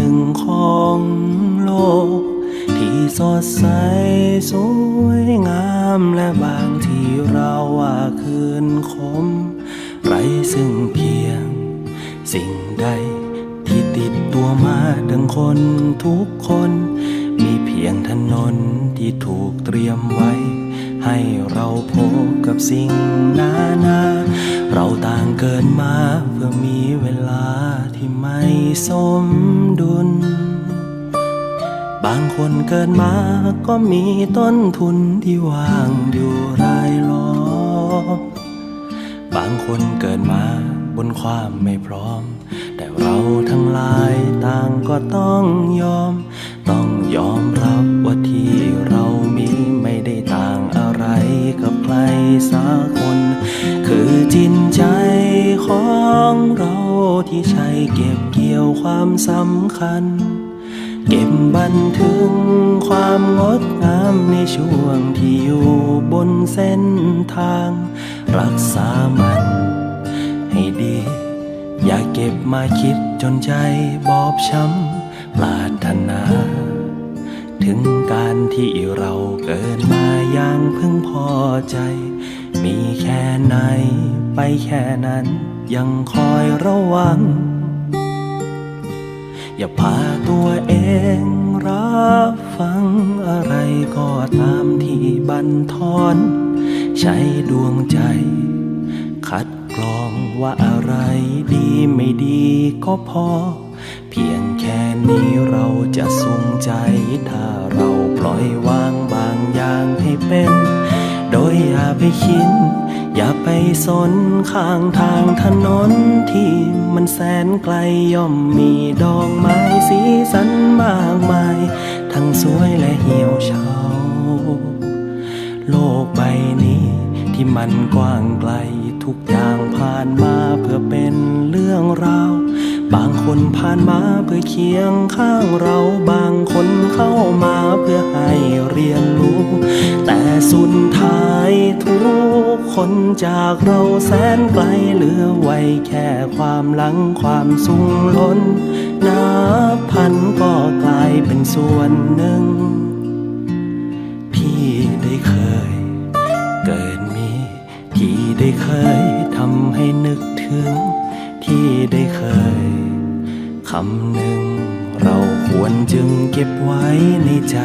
นึ่งของโลก ที่สดใสสวยงามและบางที่เราว่าคืนคม ไรซึ่งเพียง สิ่งใดที่ติดตัวมาดังคนทุกคน มีเพียงถนนที่ถูกเตรียมไว้ ให้เราพบกับสิ่งนานา เราต่างเกิดมาเพื่อมี สมดุล บางคนเกิดมาก็มีต้นทุนที่ว่างอยู่รายล้อม บางคนเกิดมาบนความไม่พร้อม แต่เราทั้งหลายต่างก็ต้องยอม ต้องยอมรับว่าที่เรามีไม่ได้ต่างอะไรกับใครสักคน คือจิตใจ ที่ใช้เก็บเกี่ยวความสำคัญ เก็บบันทึกความงดงามในช่วงที่อยู่บนเส้นทาง รักษามัน ให้ดี อย่าเก็บมาคิดจนใจบอบช้ำปรารถนา ถึงการที่เราเกิดมาอย่างพึงพอใจ มีแค่ไหนไปแค่นั้น ยังคอยระวัง อย่าพาตัวเองรับฟังอะไรก็ตามที่บันทอน ใช้ดวงใจ คัดกรองว่าอะไรดีไม่ดีก็พอ เพียงแค่นี้เราจะสุงใจ ถ้าเราปล่อยวางบางอย่างให้เป็น โดยอย่าไปคิด อย่าไปสนข้างทางถนนที่มันแสนไกลย่อมมีดอกไม้สีสันมากมาย ทั้งสวยและเหี่ยวเฉาโลกใบนี้ที่มันกว้างไกลทุกอย่างผ่านมาเพื่อเป็นเรื่องราวบางคนผ่านมาเพื่อเคียงข้างเรา บางคนเข้ามาเพื่อให้เรียนรู้ แต่สุดท้ายทุก คนจากเราแสนไกลเหลือไว้แค่ความหลังความสุงล้นนับพันก็กลายเป็นส่วนหนึ่งที่ได้เคย เกิดมีที่ได้เคยทำให้นึกถึง ที่ได้เคยคำหนึ่ง เราควรจึงเก็บไว้ในใจ